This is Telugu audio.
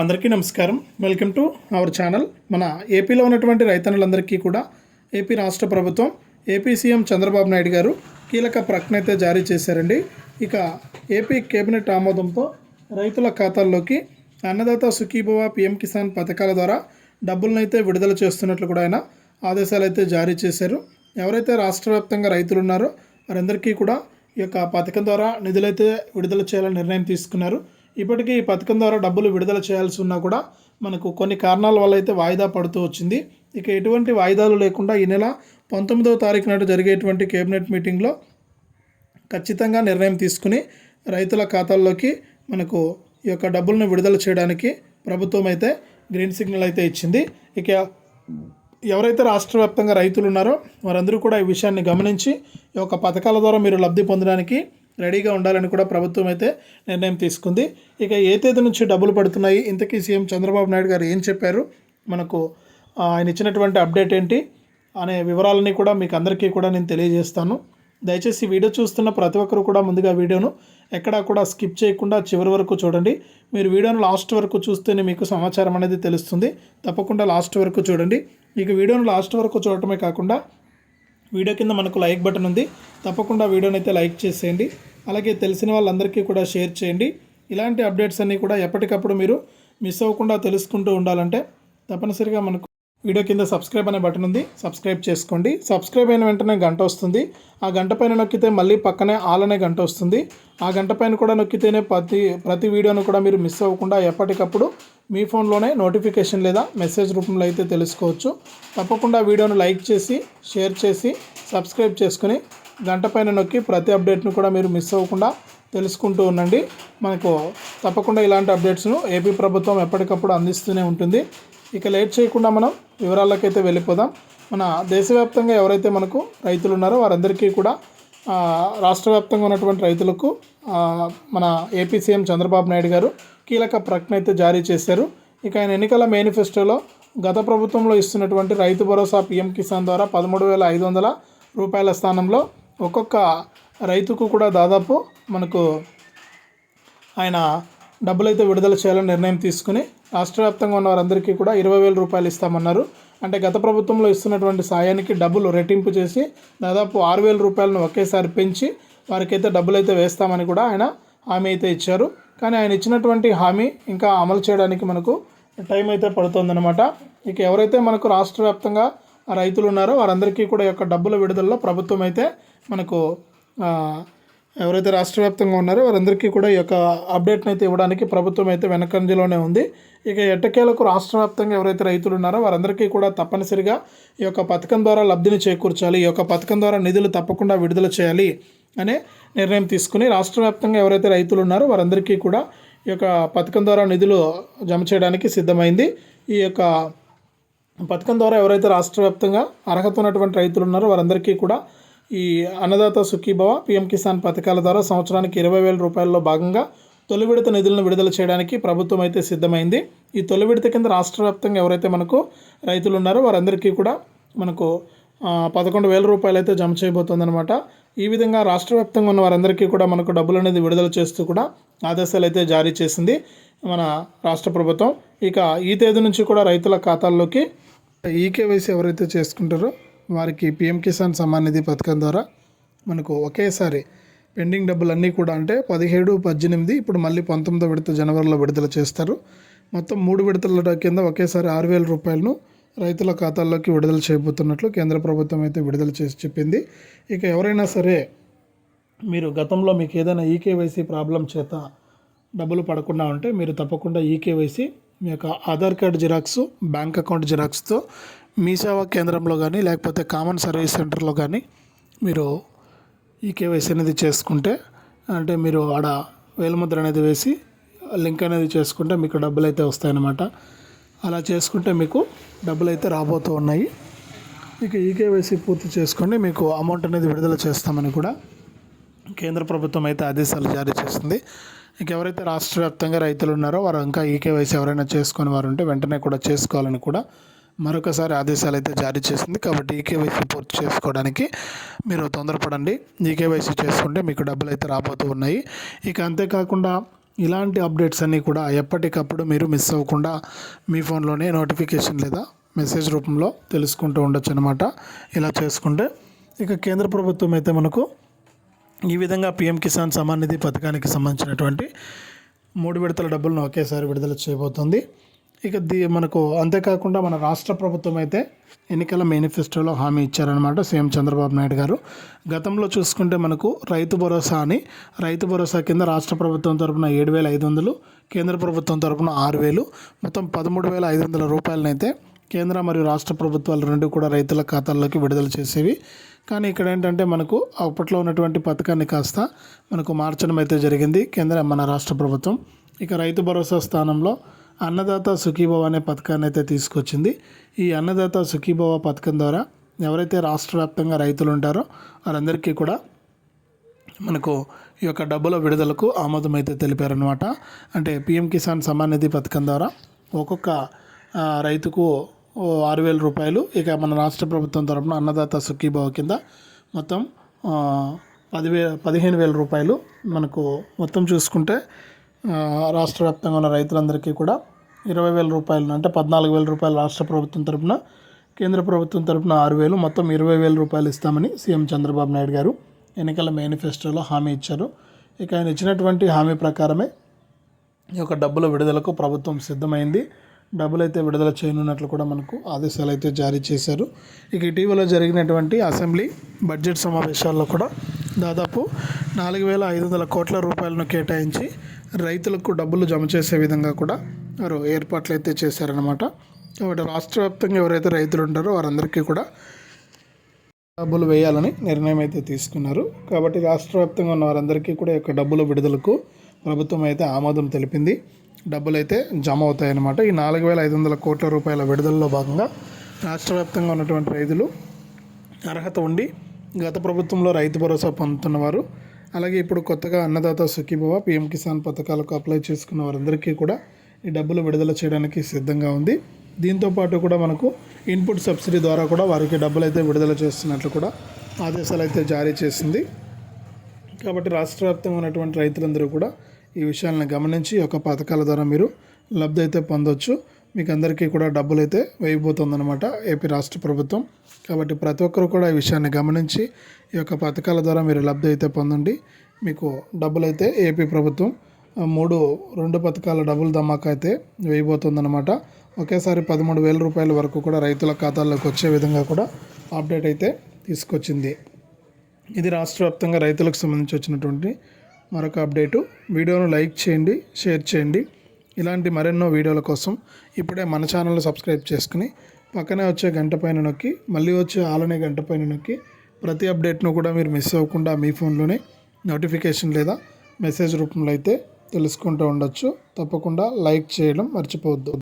అందరికీ నమస్కారం. వెల్కమ్ టు అవర్ ఛానల్ మన ఏపీలో ఉన్నటువంటి రైతన్నులందరికీ కూడా ఏపీ రాష్ట్ర ప్రభుత్వం ఏపీ సీఎం చంద్రబాబు నాయుడు గారు కీలక ప్రకటన అయితే జారీ చేశారండి. ఇక ఏపీ కేబినెట్ ఆమోదంతో రైతుల ఖాతాల్లోకి అన్నదాత సుఖీభవ పిఎం కిసాన్ పథకాల ద్వారా డబ్బులను అయితే విడుదల చేస్తున్నట్లు కూడా ఆయన ఆదేశాలు అయితే జారీ చేశారు. ఎవరైతే రాష్ట్ర వ్యాప్తంగా రైతులు ఉన్నారో వారందరికీ కూడా ఈ యొక్క పథకం ద్వారా నిధులైతే విడుదల చేయాలని నిర్ణయం తీసుకున్నారు. ఇప్పటికీ ఈ పథకం ద్వారా డబ్బులు విడుదల చేయాల్సి ఉన్నా కూడా మనకు కొన్ని కారణాల వల్ల అయితే వాయిదా పడుతూ వచ్చింది. ఇక ఎటువంటి వాయిదాలు లేకుండా ఈ నెల పంతొమ్మిదవ తారీఖు నాడు జరిగేటువంటి కేబినెట్ మీటింగ్లో ఖచ్చితంగా నిర్ణయం తీసుకుని రైతుల ఖాతాల్లోకి మనకు ఈ యొక్క డబ్బులను విడుదల చేయడానికి ప్రభుత్వం అయితే గ్రీన్ సిగ్నల్ అయితే ఇచ్చింది. ఇక ఎవరైతే రాష్ట్ర వ్యాప్తంగా రైతులు ఉన్నారో వారందరూ కూడా ఈ విషయాన్ని గమనించి ఈ యొక్క పథకాల ద్వారా మీరు లబ్ధి పొందడానికి రెడీగా ఉండాలని కూడా ప్రభుత్వం అయితే నిర్ణయం తీసుకుంది. ఇక ఏ తేదీ నుంచి డబ్బులు పడుతున్నాయి? ఇంతకీ సీఎం చంద్రబాబు నాయుడు గారు ఏం చెప్పారు? మనకు ఆయన ఇచ్చినటువంటి అప్డేట్ ఏంటి? అనే వివరాలని కూడా మీకు అందరికీ కూడా నేను తెలియజేస్తాను. దయచేసి వీడియో చూస్తున్న ప్రతి ఒక్కరు కూడా ముందుగా వీడియోను ఎక్కడా కూడా స్కిప్ చేయకుండా చివరి వరకు చూడండి. మీరు వీడియోను లాస్ట్ వరకు చూస్తేనే మీకు సమాచారం అనేది తెలుస్తుంది. తప్పకుండా లాస్ట్ వరకు చూడండి. మీకు వీడియోను లాస్ట్ వరకు చూడటమే కాకుండా వీడియో కింద మనకు లైక్ బటన్ ఉంది. తప్పకుండా వీడియోని అయితే లైక్ చేసేయండి. అలాగే తెలిసిన వాళ్ళందరికీ కూడా షేర్ చేయండి. ఇలాంటి అప్డేట్స్ అన్నీ కూడా ఎప్పటికప్పుడు మీరు మిస్ అవ్వకుండా తెలుసుకుంటూ ఉండాలంటే తప్పనిసరిగా మనకు వీడియో కింద సబ్స్క్రైబ్ అనే బటన్ ఉంది. సబ్స్క్రైబ్ చేసుకోండి. సబ్స్క్రైబ్ అయిన వెంటనే గంట వస్తుంది. ఆ గంట పైన నొక్కితే మళ్ళీ పక్కనే ఆల్ అనే గంట వస్తుంది. ఆ గంట పైన కూడా నొక్కితేనే ప్రతి ప్రతి వీడియోను కూడా మీరు మిస్ అవ్వకుండా ఎప్పటికప్పుడు మీ ఫోన్లోనే నోటిఫికేషన్ లేదా మెసేజ్ రూపంలో అయితే తెలుసుకోవచ్చు. తప్పకుండా వీడియోను లైక్ చేసి షేర్ చేసి సబ్స్క్రైబ్ చేసుకుని గంట పైన నొక్కి ప్రతి అప్డేట్ను కూడా మీరు మిస్ అవ్వకుండా తెలుసుకుంటూ ఉండండి. మనకు తప్పకుండా ఇలాంటి అప్డేట్స్ను ఏపీ ప్రభుత్వం ఎప్పటికప్పుడు అందిస్తూనే ఉంటుంది. ఇక లేట్ చేయకుండా మనం వివరాలకైతే వెళ్ళిపోదాం. మన దేశవ్యాప్తంగా ఎవరైతే మనకు రైతులు ఉన్నారో వారందరికీ కూడా రాష్ట్ర వ్యాప్తంగా ఉన్నటువంటి రైతులకు మన ఏపీ సీఎం చంద్రబాబు నాయుడు గారు కీలక ప్రకటన అయితే జారీ చేశారు. ఇక ఆయన ఎన్నికల మేనిఫెస్టోలో గత ప్రభుత్వంలో ఇస్తున్నటువంటి రైతు భరోసా పీఎం కిసాన్ ద్వారా పదమూడు వేల ఐదు వందల రూపాయల స్థానంలో ఒక్కొక్క రైతుకు కూడా దాదాపు మనకు ఆయన డబ్బులు అయితే విడుదల చేయాలని నిర్ణయం తీసుకుని రాష్ట్ర వ్యాప్తంగా ఉన్న వారందరికీ కూడా ఇరవై వేల రూపాయలు ఇస్తామన్నారు. అంటే గత ప్రభుత్వంలో ఇస్తున్నటువంటి సాయానికి డబ్బులు రెట్టింపు చేసి దాదాపు ఆరు వేల రూపాయలను ఒకేసారి పెంచి వారికైతే డబ్బులు అయితే వేస్తామని కూడా ఆయన హామీ అయితే ఇచ్చారు. కానీ ఆయన ఇచ్చినటువంటి హామీ ఇంకా అమలు చేయడానికి మనకు టైం అయితే పడుతుందన్నమాట. ఇక ఎవరైతే మనకు రాష్ట్ర వ్యాప్తంగా రైతులు ఉన్నారో వారందరికీ కూడా యొక్క డబ్బుల విడుదలలో ప్రభుత్వం అయితే మనకు ఎవరైతే రాష్ట్ర వ్యాప్తంగా ఉన్నారో వారందరికీ కూడా ఈ యొక్క అప్డేట్ని అయితే ఇవ్వడానికి ప్రభుత్వం అయితే వెనకంజలోనే ఉంది. ఇక ఎట్టకేలకు రాష్ట్ర వ్యాప్తంగా ఎవరైతే రైతులు ఉన్నారో వారందరికీ కూడా తప్పనిసరిగా ఈ యొక్క పథకం ద్వారా లబ్ధిని చేకూర్చాలి ఈ యొక్క పథకం ద్వారా నిధులు తప్పకుండా విడుదల చేయాలి అనే నిర్ణయం తీసుకుని రాష్ట్ర వ్యాప్తంగా ఎవరైతే రైతులు ఉన్నారో వారందరికీ కూడా ఈ యొక్క పథకం ద్వారా నిధులు జమ చేయడానికి సిద్ధమైంది. ఈ యొక్క పథకం ద్వారా ఎవరైతే రాష్ట్ర వ్యాప్తంగా అర్హత ఉన్నటువంటి రైతులు ఉన్నారో వారందరికీ కూడా ఈ అన్నదాత సుఖీభవ పిఎం కిసాన్ పథకాల ద్వారా సంవత్సరానికి ఇరవై వేల రూపాయల్లో భాగంగా తొలి విడత నిధులను విడుదల చేయడానికి ప్రభుత్వం అయితే సిద్ధమైంది. ఈ తొలి విడత కింద రాష్ట్ర వ్యాప్తంగా ఎవరైతే మనకు రైతులు ఉన్నారో వారందరికీ కూడా మనకు పదకొండు వేల రూపాయలు అయితే జమ చేయబోతోందనమాట ఈ విధంగా రాష్ట్ర వ్యాప్తంగా ఉన్న వారందరికీ కూడా మనకు డబ్బులు అనేది విడుదల చేస్తూ కూడా ఆదేశాలు అయితే జారీ చేసింది మన రాష్ట్ర ప్రభుత్వం. ఇక ఈ తేదీ నుంచి కూడా రైతుల ఖాతాల్లోకి ఈకేవైసీ ఎవరైతే చేసుకుంటారో వారికి పిఎం కిసాన్ సమ్మాన్ నిధి పథకం ద్వారా మనకు ఒకేసారి పెండింగ్ డబ్బులన్నీ కూడా అంటే పదిహేడు పద్దెనిమిది ఇప్పుడు మళ్ళీ పంతొమ్మిదో విడత జనవరిలో విడుదల చేస్తారు. మొత్తం మూడు విడతల కింద ఒకేసారి ఆరు వేల రూపాయలను రైతుల ఖాతాల్లోకి విడుదల చేయబోతున్నట్లు కేంద్ర ప్రభుత్వం అయితే విడుదల చేసి చెప్పింది. ఇక ఎవరైనా సరే మీరు గతంలో మీకు ఏదైనా ఈకేవైసీ ప్రాబ్లం చేత డబ్బులు పడకుండా ఉంటే మీరు తప్పకుండా ఈకేవైసీ మీ యొక్క Aadhaar card xerox bank account జిరాక్స్తో మీ సేవా కేంద్రంలో కానీ లేకపోతే కామన్ సర్వీస్ సెంటర్లో కానీ మీరు ఈ కేవైసీ అనేది చేసుకుంటే అంటే మీరు ఆడ వేలుముద్ర అనేది వేసి లింక్ అనేది చేసుకుంటే మీకు డబ్బులు అయితే వస్తాయన్నమాట. అలా చేసుకుంటే మీకు డబ్బులు అయితే రాబోతూ ఉన్నాయి. ఇక ఈ కేవైసీ పూర్తి చేసుకోండి. మీకు అమౌంట్ అనేది విడుదల చేస్తామని కూడా కేంద్ర ప్రభుత్వం అయితే ఆదేశాలు జారీ చేసింది ఇక ఎవరైతే రాష్ట్ర వ్యాప్తంగా రైతులు ఉన్నారో వారు ఇంకా ఈ కేవైసీ ఎవరైనా చేసుకుని వారు ఉంటే వెంటనే కూడా చేసుకోవాలని కూడా మరొకసారి ఆదేశాలు అయితే జారీ చేసింది. కాబట్టి ఈ కేవైసీ పూర్తి చేసుకోవడానికి మీరు తొందరపడండి. ఈ కేవైసీ చేసుకుంటే మీకు డబ్బులు అయితే రాబోతూ ఉన్నాయి. ఇక అంతేకాకుండా ఇలాంటి అప్డేట్స్ అన్నీ కూడా ఎప్పటికప్పుడు మీరు మిస్ అవ్వకుండా మీ ఫోన్లోనే నోటిఫికేషన్ లేదా మెసేజ్ రూపంలో తెలుసుకుంటూ ఉండొచ్చు అనమాట ఇలా చేసుకుంటే ఇక కేంద్ర ప్రభుత్వం అయితే మనకు ఈ విధంగా పిఎం కిసాన్ సమాన్ నిధి పథకానికి సంబంధించినటువంటి మూడు విడతల డబ్బులను ఒకేసారి విడుదల చేయబోతుంది. ఇక దీ మనకు అంతేకాకుండా మన రాష్ట్ర ప్రభుత్వం అయితే ఎన్నికల మేనిఫెస్టోలో హామీ ఇచ్చారనమాట సీఎం చంద్రబాబు నాయుడు గారు. గతంలో చూసుకుంటే మనకు రైతు భరోసా అని రైతు భరోసా కింద రాష్ట్ర ప్రభుత్వం తరపున ఏడు వేల ఐదు వందలు కేంద్ర ప్రభుత్వం తరపున ఆరు వేలు మొత్తం పదమూడు వేల ఐదు వందల రూపాయలనైతే కేంద్ర మరియు రాష్ట్ర ప్రభుత్వాలు రెండు కూడా రైతుల ఖాతాల్లోకి విడుదల చేసేవి. కానీ ఇక్కడ ఏంటంటే మనకు అప్పట్లో ఉన్నటువంటి పథకాన్ని కాస్త మనకు మార్చడం అయితే జరిగింది. కేంద్ర మన రాష్ట్ర ప్రభుత్వం. ఇక రైతు భరోసా స్థానంలో అన్నదాత సుఖీభవ అనే పథకాన్ని అయితే తీసుకొచ్చింది. ఈ అన్నదాత సుఖీభవ పథకం ద్వారా ఎవరైతే రాష్ట్ర వ్యాప్తంగా రైతులు ఉంటారో వారందరికీ కూడా మనకు ఈ యొక్క డబ్బుల విడుదలకు ఆమోదం అయితే తెలిపారనమాట అంటే పిఎం కిసాన్ సమ్మాన్ నిధి పథకం ద్వారా ఒక్కొక్క రైతుకు ఆరు వేల రూపాయలు. ఇక మన రాష్ట్ర ప్రభుత్వం తరపున అన్నదాత సుఖీభావ కింద మొత్తం పదివే పదిహేను వేల రూపాయలు మనకు మొత్తం చూసుకుంటే రాష్ట్ర వ్యాప్తంగా ఉన్న రైతులందరికీ కూడా ఇరవై వేల రూపాయలు అంటే పద్నాలుగు వేల రూపాయలు రాష్ట్ర ప్రభుత్వం తరపున కేంద్ర ప్రభుత్వం తరపున ఆరు వేలు మొత్తం ఇరవై వేల రూపాయలు ఇస్తామని సీఎం చంద్రబాబు నాయుడు గారు ఎన్నికల మేనిఫెస్టోలో హామీ ఇచ్చారు. ఇక ఆయన ఇచ్చినటువంటి హామీ ప్రకారమే ఈ యొక్క డబ్బుల విడుదలకు ప్రభుత్వం సిద్ధమైంది. డబ్బులు అయితే విడుదల చేయనున్నట్లు కూడా మనకు ఆదేశాలు అయితే జారీ చేశారు. ఇక ఇటీవల జరిగినటువంటి అసెంబ్లీ బడ్జెట్ సమావేశాల్లో కూడా దాదాపు నాలుగు వేల ఐదు వందల కోట్ల రూపాయలను కేటాయించి రైతులకు డబ్బులు జమ చేసే విధంగా కూడా వారు ఏర్పాట్లు అయితే చేశారనమాట కాబట్టి రాష్ట్ర వ్యాప్తంగా ఎవరైతే రైతులు ఉంటారో వారందరికీ కూడా డబ్బులు వేయాలని నిర్ణయం అయితే తీసుకున్నారు. కాబట్టి రాష్ట్ర వ్యాప్తంగా ఉన్న వారందరికీ కూడా యొక్క డబ్బుల విడుదలకు ప్రభుత్వం అయితే ఆమోదం తెలిపింది. డబ్బులు అయితే జమ అవుతాయన్నమాట ఈ నాలుగు వేల ఐదు వందల కోట్ల రూపాయల విడుదలలో భాగంగా రాష్ట్ర వ్యాప్తంగా ఉన్నటువంటి రైతులు అర్హత ఉండి గత ప్రభుత్వంలో రైతు భరోసా పొందుతున్నవారు అలాగే ఇప్పుడు కొత్తగా అన్నదాత సుఖీభవ పిఎం కిసాన్ పథకాలకు అప్లై చేసుకున్న వారందరికీ కూడా ఈ డబ్బులు విడుదల చేయడానికి సిద్ధంగా ఉంది. దీంతో పాటు కూడా మనకు ఇన్పుట్ సబ్సిడీ ద్వారా కూడా వారికి డబ్బులు అయితే విడుదల చేస్తున్నట్లు కూడా ఆదేశాలు అయితే జారీ చేసింది. కాబట్టి రాష్ట్ర వ్యాప్తంగా ఉన్నటువంటి రైతులందరూ కూడా ఈ విషయాలను గమనించి ఈ యొక్క పథకాల ద్వారా మీరు లబ్ధి అయితే పొందొచ్చు. మీకు అందరికీ కూడా డబ్బులు అయితే వేయబోతుందన్నమాట ఏపీ రాష్ట్ర ప్రభుత్వం. కాబట్టి ప్రతి ఒక్కరు కూడా ఈ విషయాన్ని గమనించి ఈ యొక్క పథకాల ద్వారా మీరు లబ్ధి అయితే పొందండి. మీకు డబ్బులు అయితే ఏపీ ప్రభుత్వం మూడు రెండు పథకాల డబ్బులు ధమాకా అయితే వేయబోతుందన్నమాట. ఒకేసారి పదమూడు వేల రూపాయల వరకు కూడా రైతుల ఖాతాల్లోకి వచ్చే విధంగా కూడా అప్డేట్ అయితే తీసుకొచ్చింది. ఇది రాష్ట్ర వ్యాప్తంగా రైతులకు సంబంధించి వచ్చినటువంటి మరొక అప్డేటు. వీడియోను లైక్ చేయండి షేర్ చేయండి. ఇలాంటి మరెన్నో వీడియోల కోసం ఇప్పుడే మన ఛానల్ని సబ్స్క్రైబ్ చేసుకుని పక్కనే వచ్చే గంట పైన నొక్కి మళ్ళీ వచ్చే ఆలనే గంట పైన నొక్కి ప్రతి అప్డేట్ను కూడా మీరు మిస్ అవ్వకుండా మీ ఫోన్లోనే నోటిఫికేషన్ లేదా మెసేజ్ రూపంలో అయితే తెలుసుకుంటూ ఉండొచ్చు. తప్పకుండా లైక్ చేయడం మర్చిపోవద్దు.